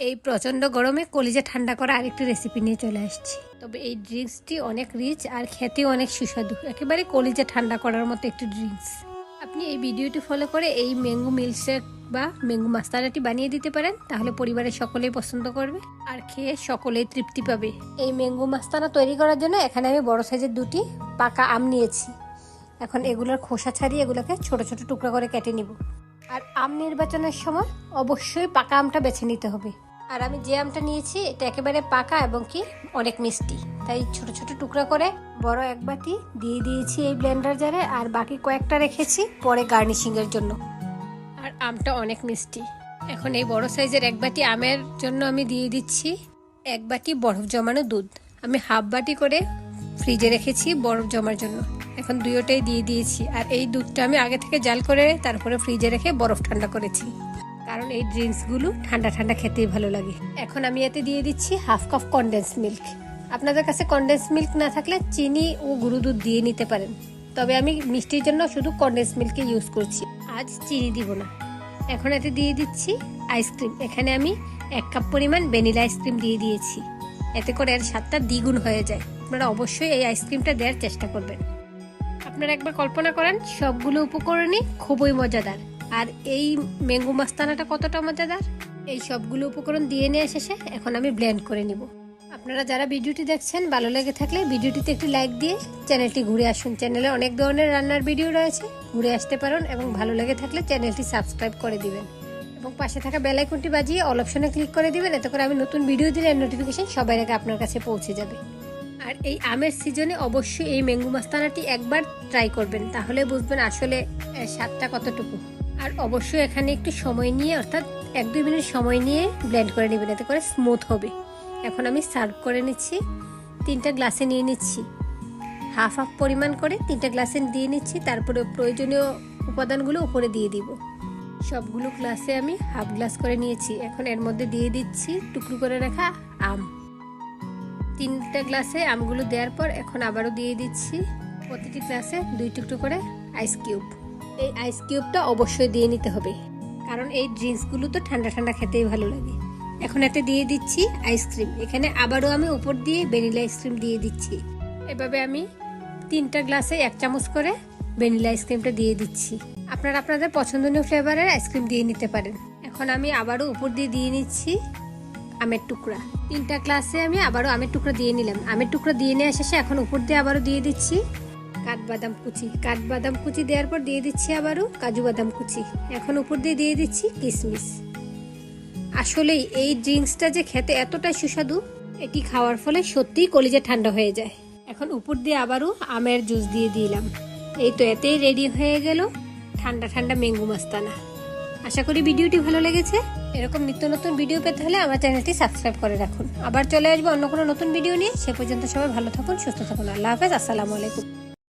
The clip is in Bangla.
এই প্রচণ্ড গরমে কলিজা ঠান্ডা করা আরেকটি রেসিপি নিয়ে চলে আসছি। তবে এই ড্রিঙ্কসটি অনেক রিচ আর খেতেও অনেক সুস্বাদু। একেবারে কলিজা ঠান্ডা করার মতো একটি ড্রিঙ্কস আপনি এই ভিডিওটি ফলো করে এই ম্যাঙ্গো মিল্কশেক বা ম্যাঙ্গো মাস্তারাটি বানিয়ে দিতে পারেন, তাহলে পরিবারের সকলেই পছন্দ করবে আর খেয়ে সকলেই তৃপ্তি পাবে। এই ম্যাঙ্গো মাস্তানা তৈরি করার জন্য এখানে আমি বড় সাইজের দুটি পাকা আম নিয়েছি। এখন এগুলোর খোসা ছাড়িয়ে এগুলোকে ছোট ছোট টুকরা করে কেটে নিব। আর আম নির্বাচনের সময় অবশ্যই পাকা আমটা বেছে নিতে হবে। আর আমি যে আমটা নিয়েছি, এটা একেবারে পাকা এবং কি অনেক মিষ্টি। তাই ছোট ছোট টুকরা করে বড় এক বাটি দিয়ে দিয়েছি এই ব্লেন্ডার জারে আর বাকি কয়েকটা রেখেছি পরে গার্নিশিং এর জন্য। আর আমটা অনেক মিষ্টি। এখন এই বড় সাইজের এক বাটি আমের জন্য আমি দিয়ে দিচ্ছি এক বাটি বরফ জমানো দুধ। আমি হাফ বাটি করে ফ্রিজে রেখেছি বরফ জমার জন্য। এখন দুইটাই দিয়ে দিয়েছি। আর এই দুধটা আমি আগে থেকে জাল করে তারপরে ফ্রিজে রেখে বরফ ঠান্ডা করেছি। কারণ এই ড্রিঙ্কসগুলো ঠান্ডা ঠান্ডা খেতেই ভালো লাগে। এখন আমি এতে দিয়ে দিচ্ছি হাফ কাপ কনডেন্স মিল্ক আপনাদের কাছে কনডেন্স মিল্ক না থাকলে চিনি ও গুঁড়ো দুধ দিয়ে নিতে পারেন। তবে আমি মিষ্টির জন্য শুধু কনডেন্স মিল্কে ইউজ করছি। আজ চিনি দিব না। এখন এতে দিয়ে দিচ্ছি আইসক্রিম এখানে আমি এক কাপ পরিমাণ ভ্যানিলা আইসক্রিম দিয়ে দিয়েছি। এতে করে এর স্বাদটা দ্বিগুণ হয়ে যায়। আপনারা অবশ্যই এই আইসক্রিমটা দেওয়ার চেষ্টা করবেন। আপনারা একবার কল্পনা করেন, সবগুলো উপকরণই খুবই মজাদার। আর এই ম্যাঙ্গো মাস্তানাটা কতটা মজাদার? এই সবগুলো উপকরণ দিয়ে নিয়ে শেষে এখন আমি ব্লেন্ড করে নিব। আপনারা যারা ভিডিওটি দেখছেন, ভালো লেগে থাকলে ভিডিওটিতে একটি লাইক দিয়ে চ্যানেলটি ঘুরে আসুন। চ্যানেলে অনেক ধরনের রান্নার ভিডিও রয়েছে, ঘুরে আসতে পারেন এবং ভালো লেগে থাকলে চ্যানেলটি সাবস্ক্রাইব করে দিবেন। এবং পাশে থাকা বেল আইকনটি বাজিয়ে অল অপশনে ক্লিক করে দিবেন, এতে করে আমি নতুন ভিডিও দিলে নোটিফিকেশন সবার আগে আপনার কাছে পৌঁছে যাবে। আর এই আমের সিজনে অবশ্যই এই ম্যাঙ্গো মাস্তানাটি একবার ট্রাই করবেন, তাহলে বুঝবেন আসলে স্বাদটা কতটুকু। আর অবশ্যই এখানে একটু সময় নিয়ে, অর্থাৎ এক দুই মিনিট সময় নিয়ে ব্লেন্ড করে নেবেন, এতে করে স্মুথ হবে। এখন আমি সার্ভ করে নিচ্ছি, তিনটা গ্লাসে নিয়ে নিচ্ছি। হাফ হাফ পরিমাণ করে তিনটা গ্লাসে দিয়ে নিচ্ছি, তারপরে প্রয়োজনীয় উপাদানগুলো উপরে দিয়ে দিব। সবগুলো গ্লাসে আমি হাফ গ্লাস করে নিয়েছি। এখন এর মধ্যে দিয়ে দিচ্ছি, টুকরো করে রাখা আম। তিনটা গ্লাসে আমগুলো দেওয়ার পর এখন আবারও দিয়ে দিচ্ছি প্রতিটি গ্লাসে দুই টুকরো করে আইস কিউব এই আইস কিউবটা অবশ্যই দিয়ে নিতে হবে, কারণ এই ড্রিঙ্কসগুলো তো ঠান্ডা ঠান্ডা খেতেই ভালো লাগে। এখন এতে দিয়ে দিচ্ছি আইসক্রিম এখানে আবারও আমি উপর দিয়ে ভ্যানিলা আইসক্রিম দিয়ে দিচ্ছি। এভাবে আমি তিনটা গ্লাসে এক চামচ করে ভ্যানিলা আইসক্রিমটা দিয়ে দিচ্ছি। আপনারা আপনাদের পছন্দনীয় ফ্লেভারের আইসক্রিম দিয়ে নিতে পারেন। এখন আমি আবারও উপর দিয়ে দিয়ে নিচ্ছি আমের টুকরা। তিনটা ক্লাসে আমি আবারও আমের টুকরা দিয়ে নিলাম। আমের টুকরা দিয়ে নেওয়া শেষে এখন উপর দিয়ে আবারও দিয়ে দিচ্ছি কাঠবাদাম কুচি। কাঠবাদাম কুচি দেওয়ার পর দিয়ে দিচ্ছি আবারও কাজু বাদাম কুচি। এখন উপর দিয়ে দিয়ে দিচ্ছি কিশমিশ আসলেই এই ড্রিঙ্কসটা যে খেতে এতটাই সুস্বাদু, এটি খাওয়ার ফলে সত্যিই কলিজা ঠান্ডা হয়ে যায়। এখন উপর দিয়ে আবারও আমের জুস দিয়ে দিলাম। এই তো এতেই রেডি হয়ে গেল ঠান্ডা ঠান্ডা ম্যাঙ্গো মাস্তানা। আশা করি ভিডিওটি ভালো লেগেছে। এরকম নিত্য নতুন ভিডিও পেতে হলে আমার চ্যানেলটি সাবস্ক্রাইব করে রাখুন। আবার চলে আসব অন্য কোনো নতুন ভিডিও নিয়ে। সে পর্যন্ত সবাই ভালো থাকুন, সুস্থ থাকুন। আল্লাহ হাফেজ, আসসালামু আলাইকুম।